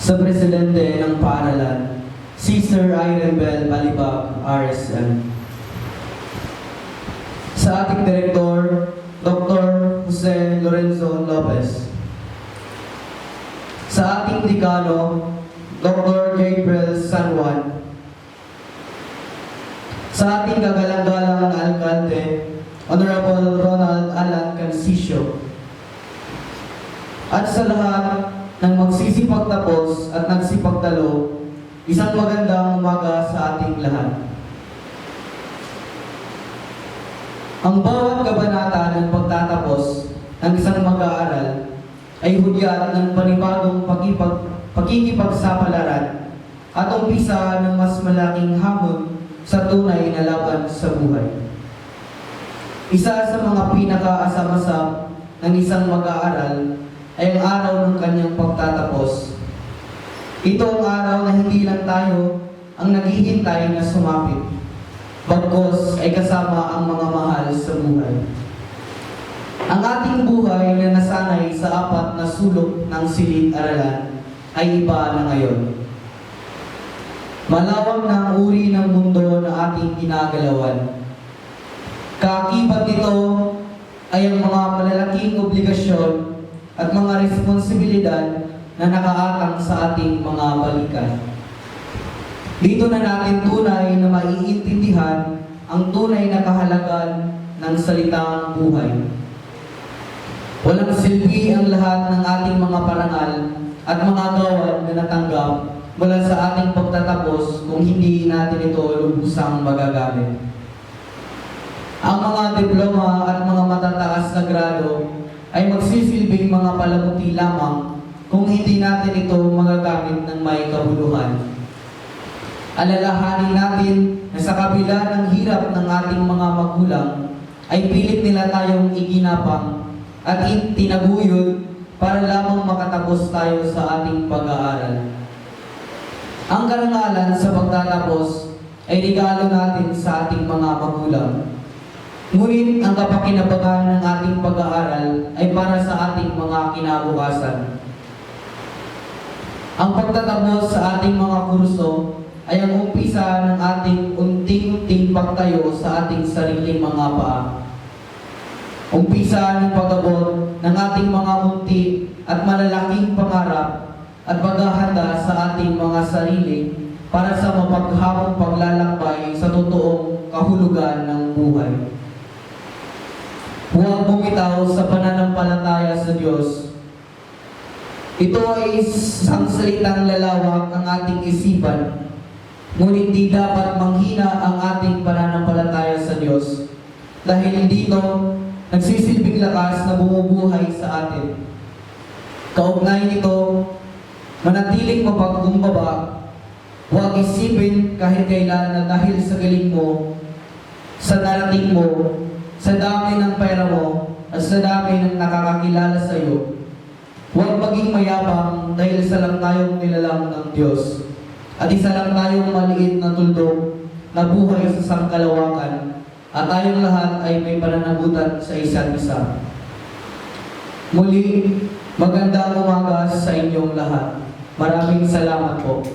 sa Presidente ng Paaralan, si Sir Irene Bell Balibag, RSM. Sa ating Direktor, Dr. Jose Lorenzo Lopez. Sa ating Dekano, Dr. Gabriel San Juan. Sa ating kagalang-galang alkalde, Honorable Ronald Alan Cansisio. At sa lahat ng magsisipagtapos at nagsipagtalo, isang magandang umaga sa ating lahat. Ang bawat kabanata ng pagtatapos ng isang mag-aaral ay hudyat ng panibagong pakipag, pakikipagsapalaran at umpisa ng mas malaking hamon sa tunay na laban sa buhay. Isa sa mga pinakaasam-asam ng isang mag-aaral ay ang araw ng kanyang pagtatapos. Ito ang araw na hindi lang tayo ang naghihintay na sumapit. Bagkos ay kasama ang mga mahal sa buhay. Ang ating buhay na nasanay sa apat na sulok ng silid-aralan ay iba na ngayon. Malawak na ang uri ng mundo na ating ginagalawan. Kaakibat nito ay ang mga malalaking obligasyon at mga responsibilidad na nakaatang sa ating mga balikan. Dito na natin tunay na maiintindihan ang tunay na kahalagan ng salitang buhay. Walang silbi ang lahat ng ating mga parangal at mga gawad na natanggap mula sa ating pagtatapos kung hindi natin ito lubusang magagamit. Ang mga diploma at mga matataas na grado ay magsisilbing mga palamuti lamang kung hindi natin ito magagamit ng may kabuluhan. Alalahanin natin na sa kabila ng hirap ng ating mga magulang, ay pilit nila tayong iginapang at tinaguyod para lamang makatapos tayo sa ating pag-aaral. Ang karangalan sa pagtatapos ay regalo natin sa ating mga magulang. Ngunit ang kapakinabangan ng ating pag-aaral ay para sa ating mga kinabukasan. Ang pagtatapos sa ating mga kurso ay ang umpisa ng ating unting-unting pagtayo sa ating sariling mga paa. Umpisa ng pagabot ng ating mga munti at malalaking pangarap at paghahanda sa ating mga sarili para sa mapaghamong paglalakbay sa totoong kahulugan ng buhay. Huwag bumitaw sa pananampalataya sa Diyos. Ito ay isang salitang lalawak ang ating isipan, ngunit di dapat manghina ang ating pananampalataya sa Diyos dahil dito nagsisilbing lakas na bumubuhay sa atin. Kaugnay nito, manatiling mapagkumbaba, huwag isipin kahit kailan na dahil sa galing mo, sa narating mo, sa dami ng pera mo, at sa dami ng nakakakilala sa iyo. Huwag maging mayabang dahil isa lang tayong nilalang ng Diyos. At isa lang tayong maliit na tuldok na buhay sa sangkalawakan at tayong lahat ay may pananagutan sa isa't isa. Muli, magandang umaga sa inyong lahat. Maraming salamat po.